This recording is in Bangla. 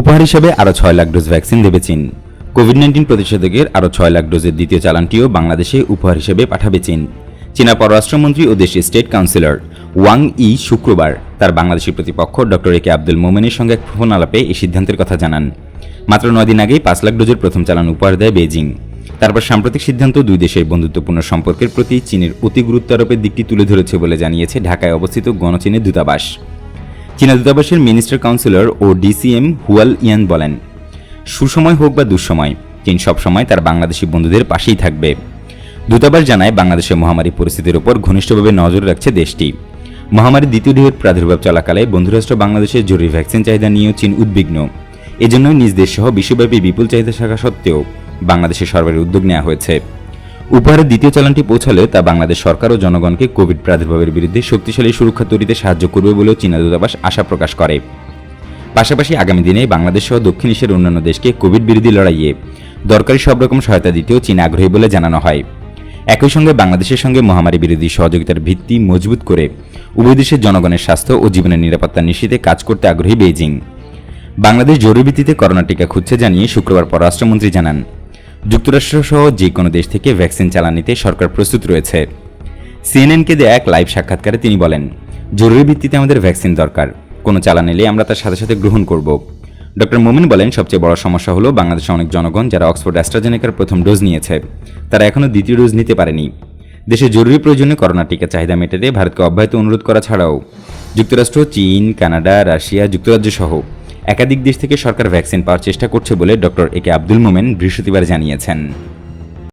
উপহার হিসেবে আরও ছয় লাখ ডোজ ভ্যাকসিন দেবে চীন। কোভিড নাইন্টিন প্রতিষেধকের আরও ছয় লাখ ডোজের দ্বিতীয় চালানটিও বাংলাদেশে উপহার হিসেবে পাঠাবে চীন। চীনা পররাষ্ট্রমন্ত্রী ও দেশের স্টেট কাউন্সিলর ওয়াং ই শুক্রবার তার বাংলাদেশি প্রতিপক্ষ ডক্টর এ কে আব্দুল মোমেনের সঙ্গে এক ফোন আলাপে এই সিদ্ধান্তের কথা জানান। মাত্র নয় দিন আগেই পাঁচ লাখ ডোজের প্রথম চালান উপহার দেয় বেজিং তারপর সাম্প্রতিক সিদ্ধান্ত দুই দেশের বন্ধুত্বপূর্ণ সম্পর্কের প্রতি চীনের অতি গুরুত্ব আরোপের দিকটি তুলে ধরেছে বলে জানিয়েছে ঢাকায় অবস্থিত গণচীনের দূতাবাস। চীনা দূতাবাসের মিনিস্টার কাউন্সিলর ও ডিসিএম হুয়াল ইয়ান বলেন, সুসময় হোক বা দুঃসময়, চীন সবসময় তার বাংলাদেশি বন্ধুদের পাশেই থাকবে। দূতাবাস জানায়, বাংলাদেশের মহামারী পরিস্থিতির উপর ঘনিষ্ঠভাবে নজর রাখছে দেশটি। মহামারীর দ্বিতীয় ঢেউয়ের প্রাদুর্ভাব চলাকালে বন্ধুরাষ্ট্র বাংলাদেশের জরুরি ভ্যাকসিন চাহিদা নিয়েও চীন উদ্বিগ্ন। এজন্য নিজ দেশসহ বিশ্বব্যাপী বিপুল চাহিদা থাকা সত্ত্বেও বাংলাদেশে সরবরাহের উদ্যোগ নেওয়া হয়েছে। উপহারের দ্বিতীয় চালানটি পৌঁছালে তা বাংলাদেশ সরকার ও জনগণকে কোভিড প্রাদুর্ভাবের বিরুদ্ধে শক্তিশালী সুরক্ষা তৈরিতে সাহায্য করবে বলেও চীনা দূতাবাস আশা প্রকাশ করে। পাশাপাশি আগামী দিনে বাংলাদেশ সহ দক্ষিণ এশিয়ার অন্যান্য দেশকে কোভিড বিরোধী লড়াইয়ে দরকারি সব রকম সহায়তা দিতেও চীন আগ্রহী বলে জানানো হয়। একই সঙ্গে বাংলাদেশের সঙ্গে মহামারী বিরোধী সহযোগিতার ভিত্তি মজবুত করে উভয় দেশের জনগণের স্বাস্থ্য ও জীবনের নিরাপত্তা নিশ্চিতে কাজ করতে আগ্রহী বেইজিং। বাংলাদেশ জরুরি ভিত্তিতে করোনা টিকা খুঁজছে জানিয়ে শুক্রবার পররাষ্ট্রমন্ত্রী জানান। যুক্তরাষ্ট্র সহ যে কোনো দেশ থেকে ভ্যাকসিন চালান নিতে সরকার প্রস্তুত রয়েছে। সিএনএনকে দেয়া এক লাইভ সাক্ষাৎকারে তিনি বলেন, জরুরি ভিত্তিতে আমাদের ভ্যাকসিন দরকার। কোনো চালান এলে আমরা তার সাথে সাথে গ্রহণ করব। ডক্টর মোমিন বলেন, সবচেয়ে বড় সমস্যা হলো বাংলাদেশে অনেক জনগণ যারা অক্সফোর্ড অ্যাস্ট্রাজেনেকার প্রথম ডোজ নিয়েছে, তারা এখনও দ্বিতীয় ডোজ নিতে পারেনি। দেশে জরুরি প্রয়োজনে করোনা টিকা চাহিদা মেটাতে ভারতকে অব্যাহত অনুরোধ করা ছাড়াও যুক্তরাষ্ট্র, চীন, কানাডা, রাশিয়া, যুক্তরাজ্য সহ একাধিক দেশ থেকে সরকার ভ্যাকসিন পাওয়ার চেষ্টা করছে বলে ডক্টর এ কে আব্দুল মোমেন বৃহস্পতিবার জানিয়েছেন।